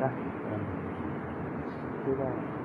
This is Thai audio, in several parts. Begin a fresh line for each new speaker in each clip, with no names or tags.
来嗯。知道
了。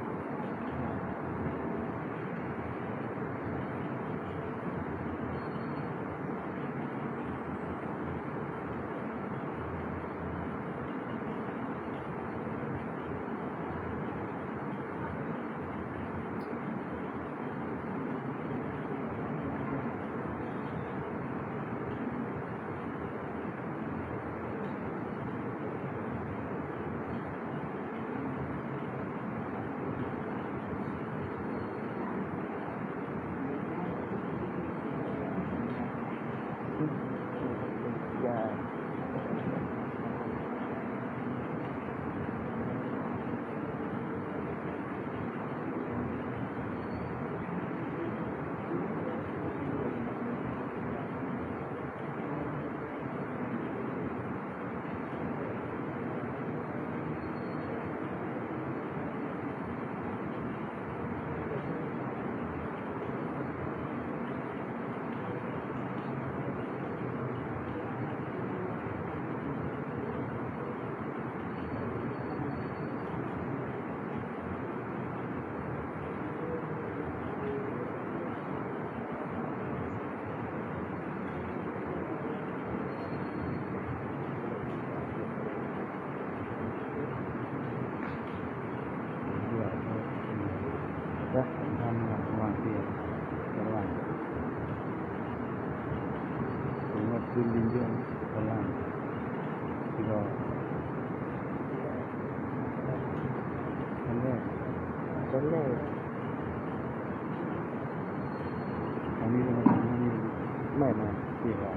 มา
ที่เรา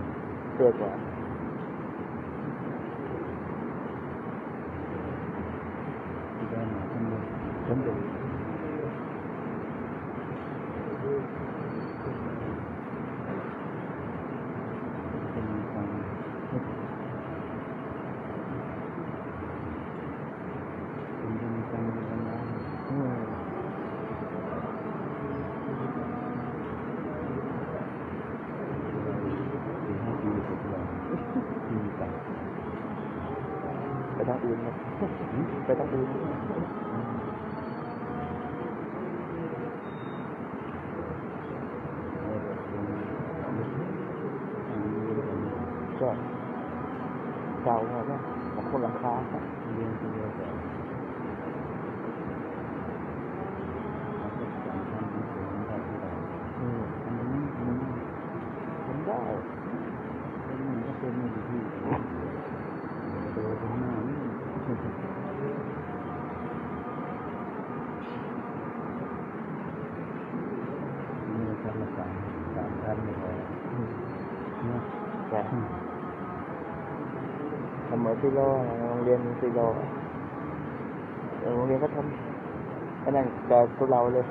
เกิดกว่า
ที่ได้มาข้างบนชั้นบนจะมีความเป็นจะมีความเป็นน้ำ
อืม
สี่ห้าปีสุดแล้วมีแต่
ไปทางอื่นครับไปทางอื่น ก็เก่าครับเนี่ยของคนหลังคาครับ
เรียนคนเดียวแต่เราก็สำคัญที่สุดของเราที่เรา
อืม
อันนี้มัน
ทำได้
เป็นมันก็เป็นอยู่ที่โตข้างหน้านี่นี่ชั้นละสาม กันไม่พอ
อืม
นะ
ทำเหมือนซีโร่โรงเรียนซีโร่เออโรงเรียนก็ทำอันนั้นแต่พวกเราเลย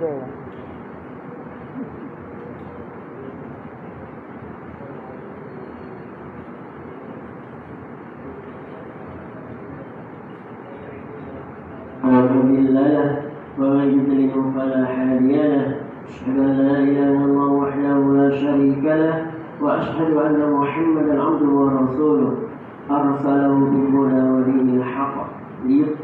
البداية
أعوذ بالله ومن فلا له. أشهد أن لا إله إلا الله وحده لا شريك له وأشهد أن محمدا عبده ورسوله. أرسله بالهدى ودين الحق ليطلع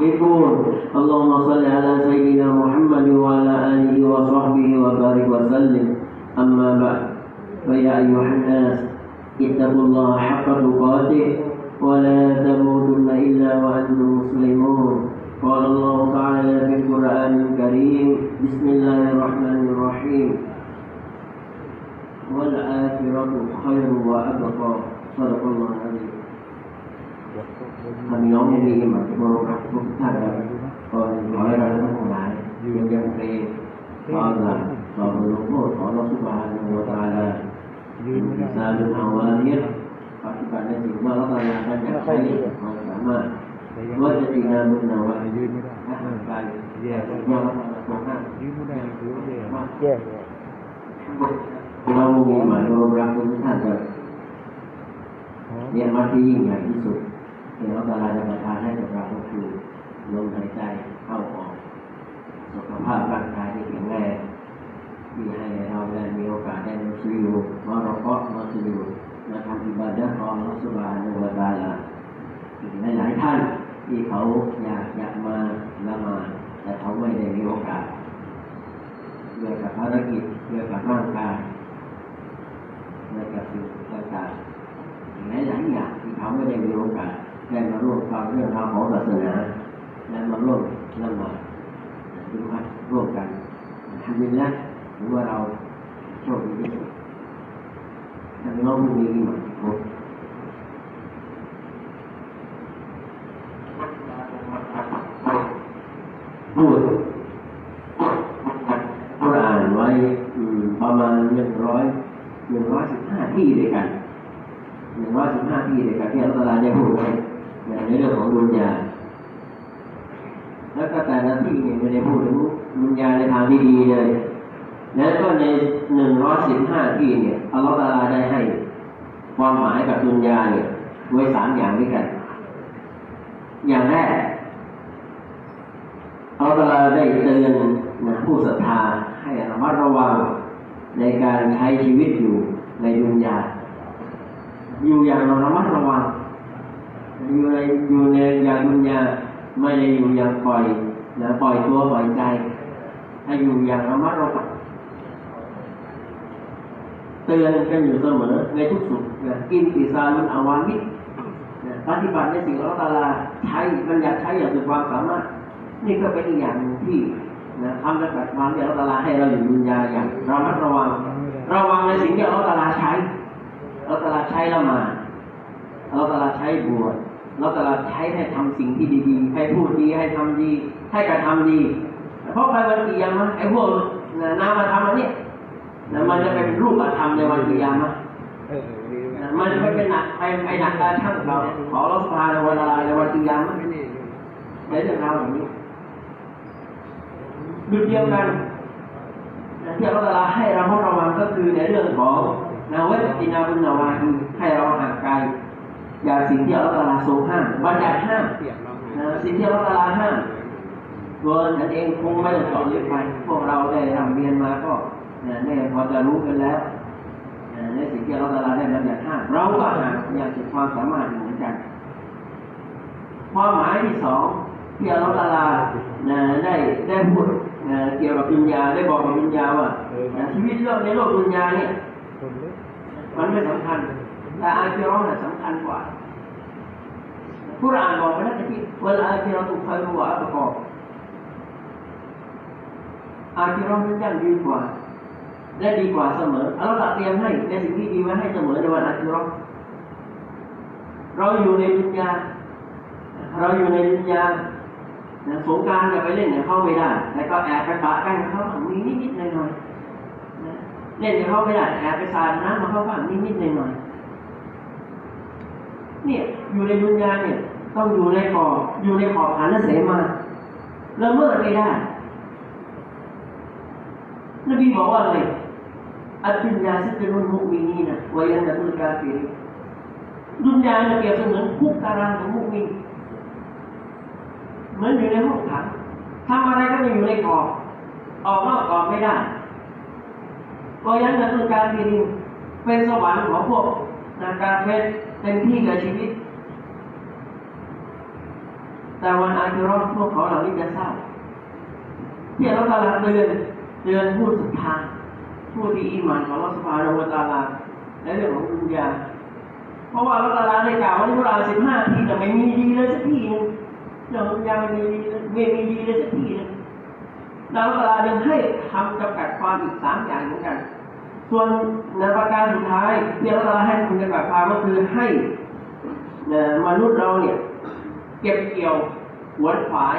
يقول اللهم صل على سيدنا محمد وعلى آله وصحبه وبارك وسلم. أما بعد فيا أيها الناس اتقوا الله حق تقاته ولا تموتن إلا وأنتم مسلمون. قال الله تعالى في القرآن الكريم بسم الله الرحمن الرحيم. والآخرة خير وأبقى. صدق الله العظيم. มีน้องไม่ดีหมาที่บริษัททุกท่านก็ขอให้เราทั้งหลายยังยังเพลงขอหลังต่อหลวงพ่อขอเราสุบานวตาลา
ยืนไม่ได้
ซาลุนอาวาเนียปฏิบัติในสิ่งว่าเราตาลาท่านอยากใช้ความสามารถว่าจะตีงานบุญนาวา
ยืนไม่ได้
อาหารการ
แย่
ยอมามห้าม
ยืนไม่ได้คือว่าแย่
แย่เรา
มีหมายรวมรักทุกท่านเลยเนี่ยมาที่ยิ่งใหญ่ที่สุด เดี๋ยวตาลาจะประทานให้กับเราก็คือลมหายใจเข้าออก สุขภาพร่างกายที่แข็งแรงที่ให้เราได้มีโอกาสได้มาซื้ออยู่มาเราก็มาซื้ออยู่มาทำอิบาดะห์ของอัลลอฮฺสุบานวะตะอาลาหลายหลายท่านที่เขาอยากอยากมาละมา แต่เขาไม่ได้มีโอกาสเกี่ยวกับภารกิจเกี่ยวกับร่างกายเกี่ยวกับสิ่งต่างๆหลายหลายๆอย่างที่เขาไม่ได้มีโอกาส ได้มาร่วมฟังเรื่องราวของศาสนาและมาร่วมละหมาดถือว่าร่วมกันทำดีแล้วถือว่าเราโชคดีที่สุดถ้าน้องไม่มีหมันครบพูดพูดอ่านไว้ประมาณหนึ่งร้อยหนึ่งร้อยสิบห้าที่ด้วยกันหนึ่งร้อยสิบห้าที่ด้วยกันที่อัลลอฮฺได้พูดไว้ ในเรื่องของดุนยาแล้วก็แต่ละที่เนี่ยไม่ได้พูดถึงดุนยาในทางที่ดีเลย แล้วก็ในหนึ่งร้อยสิบห้าที่เนี่ยอัลลอฮฺตาลาได้ให้ความหมายกับดุนยาเนี่ยไว้สามอย่างด้วยกัน อย่างแรกอัลลอฮฺตาลาได้เตือนนะผู้ศรัทธาให้ระมัดระวังในการใช้ชีวิตอยู่ในดุนยาอยู่อย่างระมัดระวัง อยู่ในอยู่ในอย่างดุนยาไม่ได้อยู่อย่างปล่อยนะปล่อยตัวปล่อยใจให้อยู่อย่างระมัดระวังเตือนกันอยู่เสมอในทุกสุขนะกินติซาลุนอาวามิดปฏิบัติในสิ่งที่อัลลอฮฺตาลาใช้มันอยากใช้อย่างสุดความสามารถ นี่ก็เป็นอีกอย่างหนึ่งที่นะทำในแบบความที่อัลลอฮฺตาลาให้เราอยู่ดุนยาอย่างระมัดระวัง ระวังในสิ่งที่อัลลอฮฺตาลาใช้อัลลอฮฺตาลาใช้ละหมา ดอัลลอฮฺตลาใช้บวชอัลลอฮฺตลาใช้ให้ทำสิ่งที่ดีๆ ให้พูดดีให้ทำดี ให้การะทำดี เพราะใครวันกี่ยังมั้งไอ้พวกนะน้ำมาทำอันนี้นะมันจะเป็นรูปธรรมในวันกี่ยังมะมันไม่เป็นหนักไอ้ไอ้หนักตาช่างเราขอเราสภาในวันอะไรในวันกี่ยังมั้ง
ไม่นี่
ในเรื่องราวแบบนี้ดุจเดียวกันที่อัลลอฮฺตลาให้เราระวังก็คือในเรื่องของนาเวตตินาบุญนาวาคือให้เราห่างไกล จากสิ่งที่อัลลอฮฺตาลาทรงห้ามบัญญัติห้าม
เสียงเรา
นะสิ่งที่อัลลอฮฺตาลาห้ามตัวฉันเองคงไม่ต้องสอนลึกไปพวกเราได้ทำเรียนมาก็นะแน่พอจะรู้กันแล้วนะในสิ่งที่อัลลอฮฺตาลาได้บัญญัติห้ามเราก็ห่างอย่างสุดความสามารถอยู่เหมือนกันความหมายที่สองที่อัลลอฮฺตะอาลานะได้ได้พูดนะเกี่ยวกับดุนยาได้บอกกับดุนยาว่านะชีวิตโลกในโลกดุนยาเนี่ย
คนเล็ก
มันไม่สำคัญแต่อาคิเราะห์น่ะสำคัญกว่า กุรอานบอกไว้แล้วที่วลอาคิเราะตุคอยรู้ว่าประกอบอาคิเราะห์นั้นยั่งยืนกว่า และดีกว่าเสมออัลลอฮฺตรัสเตรียมให้ในสิ่งที่ดีไว้ให้เสมอในวันอาคิราะห์เราอยู่ในดุนยาเราอยู่ในดุนยาสงการจะไปเล่นกับเข้าไม่ได้แต่ก็แอบไปปะกันกับเขามีนิดๆหน่อยๆเล่นกับเข้าไม่ได้แอบไปสาดน้ำมาเข้าบ้างนิดๆหน่อยๆเนี่ยอยู่ในดุนยาเนี่ย ต้องอยู่ในขอบอยู่ในขอบฐานเสมาละเมิดไม่ได้นบีบอกว่าอะไรอัลดุนยาซิจนุนมุมินีนะวายันตุลกาฟิรินดุนยาเนี่ยเปรียบเสมือนคุกตารางของมุมินเหมือนอยู่ในห้องขังทำอะไรก็จะอยู่ในกรอบออกนอกกรอบไม่ได้ก็ยันจะคือการทีนิเป็นสวรรค์ของพวกนาการเพชรเต็มที่กับชีวิต แต่วันอาคิรอดพวกเขาเหล่านี้จะเศร้าที่เรากำลังเตือนเตือนผู้ศรัทธาผู้ที่อิมานของเราสภาโรตาลาและเรื่องของดุนยาเพราะว่าเราตาลาได้กล่าวไว้ในเวลาสิบห้าทีแต่ไม่มีดีเลยสักทีหนึงเรื่องของยังมีไม่มีดีเลยสักทีนึงแล้วเวลายังให้คำจำกัดความอีกสามอย่างเหมือนกัน ส่วนในประการสุดท้ายที่เราให้คำจำกัดความก็คือให้มนุษย์เราเนี่ย เก็บเกี่ยวหวนขวาย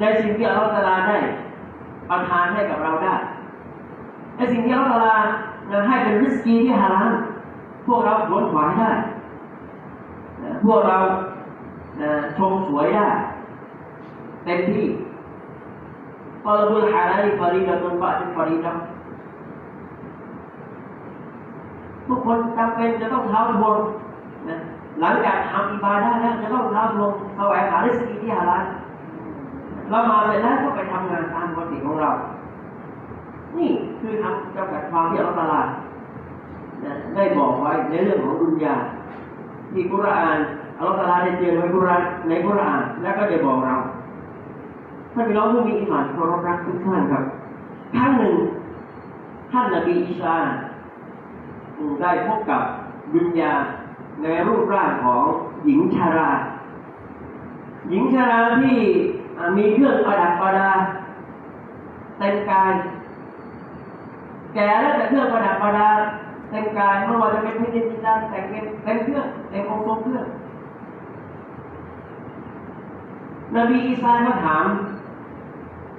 ในสิ่งที่อัลลอฮฺตะอาลาได้ประทานให้กับเราได้ในสิ่งที่อัลลอฮฺตะอาลาให้เป็นริสกีที่ฮาลาลพวกเราหวนขวายได้พวกเราชมสวยได้เต็มที่ฟาลบุลฮาลาลิฟารีดะตุนบะติฟารีดะทุกคนจำเป็นจะต้องเท้าทวงน หลังจากทำอิบาดะแล้วจะต้องเท้าทวงแสวงหาริสกีที่ฮาลาลเรามาเสร็จแล้วก็ไปทำงานตามปกติของเรา นี่คือคำจำกัดความที่อัลลอฮฺตาลาได้บอกไว้ในเรื่องของดุนยาที่กุรอานอัลลอฮฺตาลาได้เตือนไว้กุรอานในกุรอานแล้วก็ได้บอกเราท่านพี่น้องผู้มีอิมานเคารพรักทุกท่านครับครั้งหนึ่งท่านนบีอีสาได้พบกับดุนยา ในรูปร่างของหญิงชารา หญิงชาราที่มีเครื่องประดับประดาเต็มกาย แก่แล้วแต่เครื่องประดับประดาเต็มกายไม่ว่าจะเป็นเพชรนินดาแต่งเต็มเต็มเครื่องเต็มองค์ทรงเครื่องนบีอีสาก็ถาม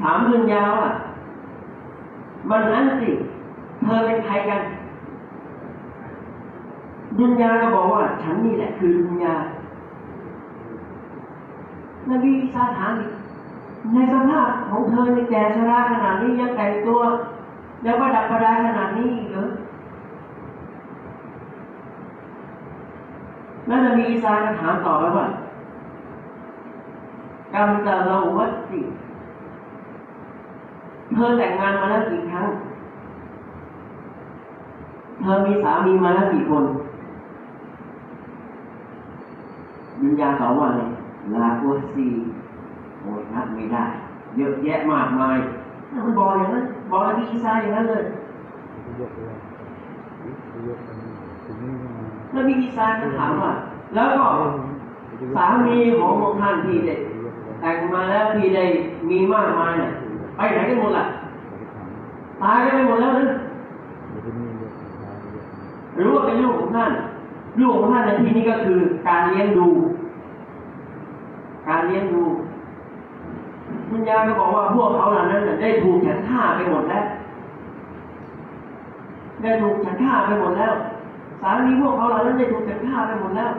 ถามดุนยาว่ามันอันติเธอเป็นใครกัน ดุนยาก็บอกว่า ฉันนี่แหละคือดุนยานบีอีสาถามอีกในสภาพของเธอในแก่ชราขนาดนี้ยังแต่งตัวยังประดับประดาขนาดนี้อีกเหรอแล้วนบีอีสาก็ถามต่อไปว่ากรรมจะเราวัดสิเธอแต่งงานมาแล้วกี่ครั้ง เธอมีสามีมาแล้วกี่คน ยุนยาตอบว่าไงลาโกซีโอ้ยนับไม่ได้ เยอะแยะมากมายมันบอกอย่างนั้นบอกนบีอีสาอย่างนั้นเลย
จะยกเลยจะยกอันนี้ตรงนี้มา
แล้วบีอีสาก็ถามว่า แล้วก็สามีของพวกท่านที่ได้แต่งมาแล้วที่ได้มีมากมายเนี่ยไปไหนกันหมดล่ะตายกันไปหมดแล้วนะ
เดี๋ยวจะมียก
หรือว่าเป็นลูกของท่าน ลูกของท่านในที่นี้ก็คือ การเลี้ยงดู การเลี้ยงดูคุณยายก็บอกว่าพวกเขาเหล่านั้นได้ถูกฉันฆ่าไปหมดแล้ว ได้ถูกฉันฆ่าไปหมดแล้ว สามีพวกเขาเหล่านั้นได้ถูกฉันฆ่าไปหมดแล้ว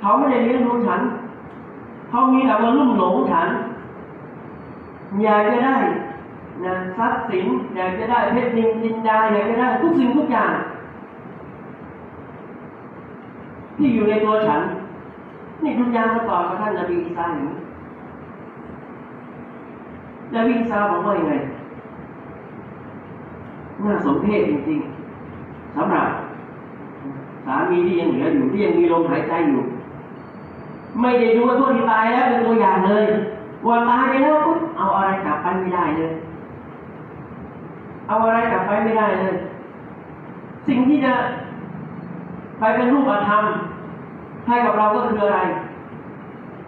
เขาไม่ได้เลี้ยงดูฉัน เขามีแต่มาลุ่มหลงฉัน อยากจะได้นะทรัพย์สินอยากจะได้เพชรนินจินดาอยากจะได้ทุกสิ่งทุกอย่าง ที่อยู่ในตัวฉัน นี่ดุนยามาตอบกับท่านนบีอีสาอย่างนี้นบีอีสาบอกว่ายังไงน่าสมเพชจริงๆสำหรับสามีที่ยังเหลืออยู่ที่ยังมีลมหายใจอยู่ ไม่ได้ดูว่าพวกที่ตายแล้วเป็นตัวอย่างเลยว่าตายไปแล้วปุ๊บเอาอะไรกลับไปไม่ได้เลย เอาอะไรกลับไปไม่ได้เลย สิ่งที่จะไปเป็นรูปธรรม ให้กับเราก็คืออะไร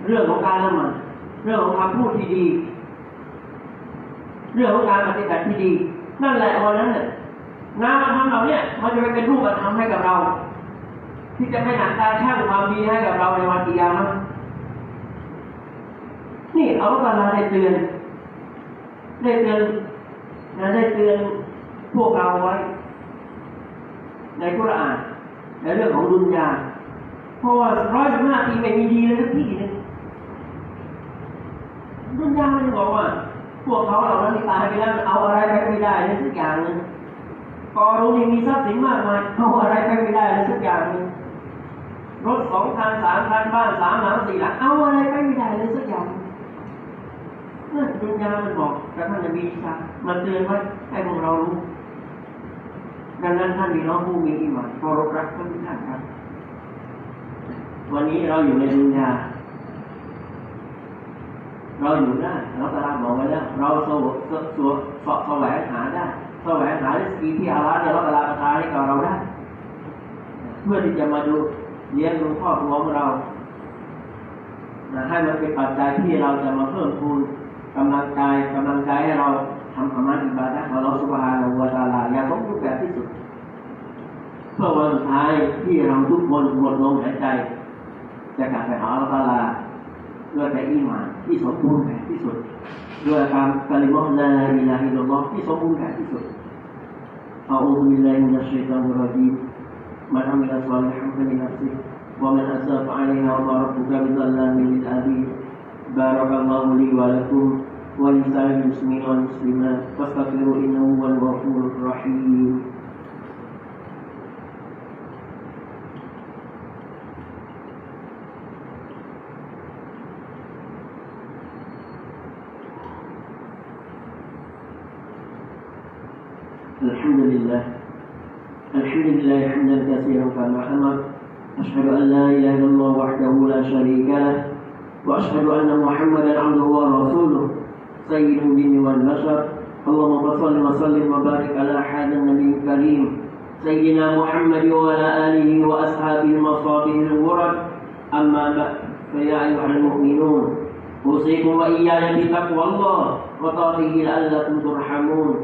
เรื่องของการละหมาดเรื่องของคำพูดที่ดี เรื่องของการปฏิบัติที่ดี นั่นแหละวันนั้นน่ะนามธรรมเหล่าเนี้ยมันจะไปเป็นรูปธรรมให้กับเรา ที่จะเป็นหนักตาช่างความดีให้กับเราในวันกิยามะนี่เอาตาลาได้เตือนได้เตือนนะได้เตือนพวกเราไว้ ในกุรอานในเรื่องของดุนยา เพราะว่าร้อยสิบห้าปีไม่มีดีเลยสักทีหนึงดุนยามันบอกว่า พวกเขาเหล่านั้นตายไปแล้วเอาอะไรไปไม่ได้เลยสักอย่างหนึงกอรู้ยังมีทรัพย์สินมากมายเอาอะไรไปไม่ได้เลยสักอย่างหนึงรถสองคันสามคันบ้านสามหลังสี่หลังเอาอะไรไปไม่ได้เลยสักอย่างหนึ่งนั่นดุนยามันบอกกับท่านนบีอีสามันเตือนไว้ให้พวกเรารู้ดังนั้นท่านมีน้องผู้มีอิมานเคารพรักท่านท่านครับ วันนี้เราอยู่ในดุนยาเราอยู่ได้เราตาราบอกไว้แล้วเราสวสวสวสแสวงหาได้แสวงหาริสกีที่อาลาเนี่ยเราตาราประทานให้กับเราได้ เพื่อที่จะมาดูเลี้ยงดูครอบครัวของเราให้มันเป็นปัจจัยที่เราจะมาเพิ่มพูนกำลังกายกำลังใจให้เราทำธรรมะอิบาดะของเราสุบฮานะวะตาลาอย่างสมบูรณ์แบบที่สุดเพื่อวันสุดท้ายที่เราทุกคนหมดลมหายใจ จะกลับไปหาอัลลอฮฺตะอาลาด้วยแต่อีหมานที่สมบูรณ์แบบที่สุดด้วยการกลิมะฮ์ลาอิลาฮะอิลลัลลอฮ์ที่สมบูรณ์แบบที่สุด أعوذ بالله من الشيطان الرجيم من عمل صالحا فلنفسه ومن أساء فعليها وما ربك بظلام للعبيد بارك الله لي ولكم ولسائر المسلمين والمسلمات فاستغفروا إنه هو الغفور الرحيم الحمد لله. الحمد لله حمدا كثيرا كما أمر أشهد أن لا إله إلا الله وحده لا شريك له. وأشهد أن محمدا عبده ورسوله. سيد الجن والبشر. اللهم صل وسلم وبارك على هذا النبي الكريم. سيدنا محمد وعلى آله وأصحابه وصحبه الغرر أما بعد فيا أيها المؤمنون أوصيكم وإياي بتقوى الله وطاعته لعلكم ترحمون.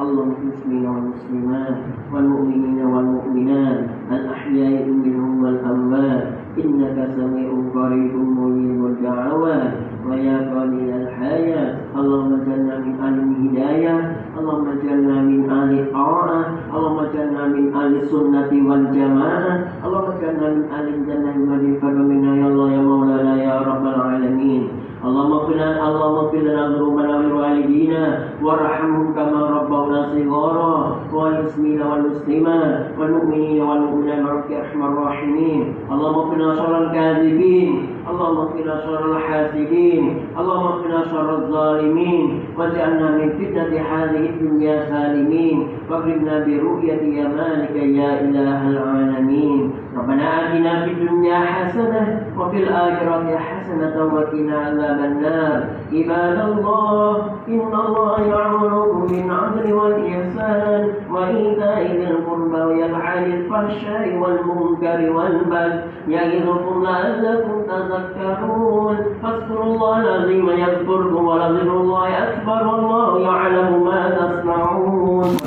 اللهم المسلمين والمسلمات والمؤمنين والمؤمنات الأحياء منهم إنك سميع قريب مجيب الدعوات ويا قليل الحياة اللهم اجعلنا من أهل الهداية اللهم اجعلنا من أهل الطاعة اللهم اجعلنا من أهل السنة والجماعة اللهم اجعلنا من أهل الجنة المريفة منا يا الله يا مولانا يا رب العالمين اللهم اغفر لنا اللهم اغفر لنا ذنوبنا ولوالدينا وارحمهم كما ربونا صغارا والمسلمين والمسلمات والمؤمنين والمؤمنات برحمتك يا أرحم الراحمين. اللهم اغفر شر الكاذبين اللهم اغفر شر الحاسدين اللهم اغفر شر الظالمين. واجعلنا من فتنة هذه الدنيا سالمين. واغفرنا برؤية يمالك يا إله العالمين. ربنا آتنا في الدنيا حسنة وفي الآخرة حسنة وقنا عذاب النار. عباد الله إن الله يأمركم بالعدل والإحسان وإيتاء ذي القربى وينهى عن الفحشاء والمنكر والبغي يعظكم لعلكم تذكرون. فاذكروا الله العظيم يذكركم ولذكر الله أكبر والله يعلم ما تصنعون.